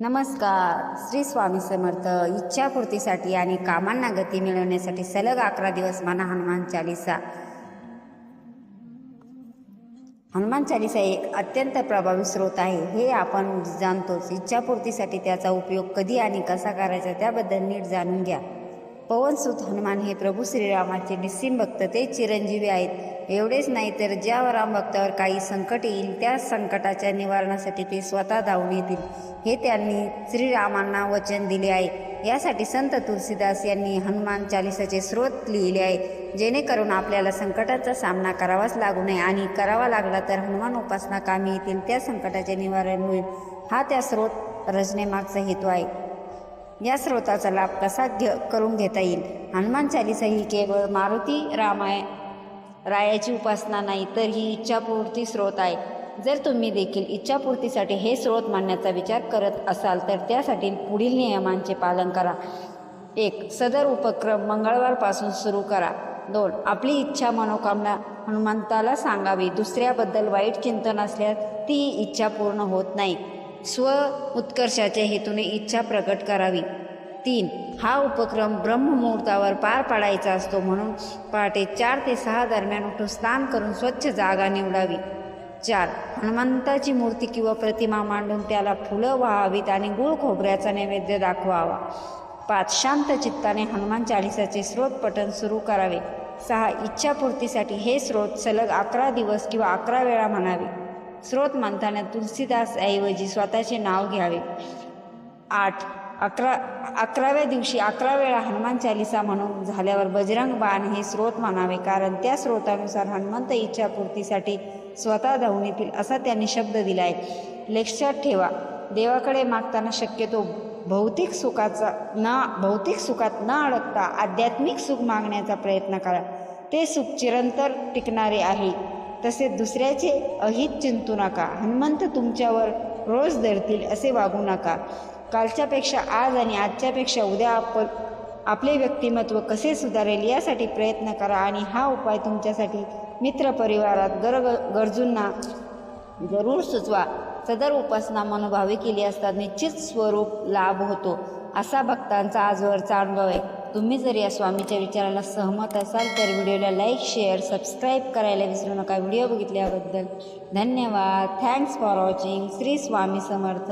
नमस्कार. श्री स्वामी समर्थ इच्छापूर्तीसाठी आणि कामांना गती मिळवण्यासाठी सलग अकरा दिवस म्हणा हनुमान चालिसा. हनुमान चालिसा एक अत्यंत प्रभावी स्रोत आहे. हे आपण जाणतोच. इच्छापूर्तीसाठी त्याचा उपयोग कधी आणि कसा करायचा त्याबद्दल नीट जाणून घ्या. पवनसुत हनुमान हे प्रभू श्रीरामाचे निस्सिम भक्त ते चिरंजीवी आहेत. एवढेच नाही तर ज्या राम भक्तावर काही संकट येईल त्या संकटाच्या निवारणासाठी ते स्वतः धावून येतील. हे त्यांनी श्रीरामांना वचन दिले आहे. यासाठी संत तुलसीदास यांनी हनुमान चालिसाचे स्रोत लिहिले आहे. जेणेकरून आपल्याला संकटाचा सामना करावाच लागू नये आणि करावा लागला तर हनुमान उपासना कामी येतील त्या संकटाचे निवारण होईल. हा त्या स्रोत रचनेमागचा हेतू आहे. या स्रोताचा लाभ कसा घे करून घेता येईल? हनुमान चालिसा ही केवळ मारुती रामाय रायाची उपासना नाही तर ही इच्छापूर्ती स्रोत आहे. जर तुम्ही देखील इच्छापूर्तीसाठी हे स्रोत मांडण्याचा विचार करत असाल तर त्यासाठी पुढील नियमांचे पालन करा. एक सदर उपक्रम मंगळवारपासून सुरू करा. दोन आपली इच्छा मनोकामना हनुमंताला सांगावी. दुसऱ्याबद्दल वाईट चिंतन असल्यास ती इच्छा पूर्ण होत नाही. स्व उत्कर्षाच्या हेतूने इच्छा प्रकट करावी. तीन हा उपक्रम ब्रह्ममुहूर्तावर पार पाडायचा असतो म्हणून पहाटे चार ते सहा दरम्यान उठून स्नान करून स्वच्छ जागा निवडावी. चार हनुमंताची मूर्ती किंवा प्रतिमा मांडून त्याला फुलं व्हावीत आणि गुळ खोबऱ्याचा नैवेद्य दाखवावा. पाच शांत चित्ताने हनुमान चालिसाचे स्रोत पठण सुरू करावे. सहा इच्छापूर्तीसाठी हे स्रोत सलग अकरा दिवस किंवा अकरा वेळा म्हणावे. स्रोत मानताना तुलसीदास ऐवजी स्वतःचे नाव घ्यावे. आठ अकरा अकराव्या दिवशी अकरा वेळा हनुमान चालिसा म्हणून झाल्यावर बजरंग बाण हे स्रोत मानावे कारण त्या स्रोतानुसार हनुमंत इच्छापूर्तीसाठी स्वतः धावून येतील असा त्यांनी शब्द दिला आहे लक्षात ठेवा देवाकडे मागताना शक्यतो भौतिक सुखाचा न भौतिक सुखात न अडकता आध्यात्मिक सुख मागण्याचा प्रयत्न करा. ते सुख चिरंतर टिकणारे आहे. तसेच दुसऱ्याचे अहित चिंतू नका. हनुमंत तुमच्यावर रोज धरतील असे वागू नका. कालच्यापेक्षा आज आणि आजच्यापेक्षा उद्या आपण आपले व्यक्तिमत्व कसे सुधारेल यासाठी प्रयत्न करा आणि हा उपाय तुमच्यासाठी मित्रपरिवारात गरग गरजूंना जरूर सुचवा. सदर उपासना मनोभावी केली असता निश्चित स्वरूप लाभ होतो. असा भक्तांचा आजवरचा अनुभव आहे तुम्ही जर या स्वामीच्या विचाराला सहमत असाल तर व्हिडिओला लाईक शेअर सबस्क्राईब करायला विसरू नका. व्हिडिओ बघितल्याबद्दल धन्यवाद. Thanks for watching Shri Swami Samarth.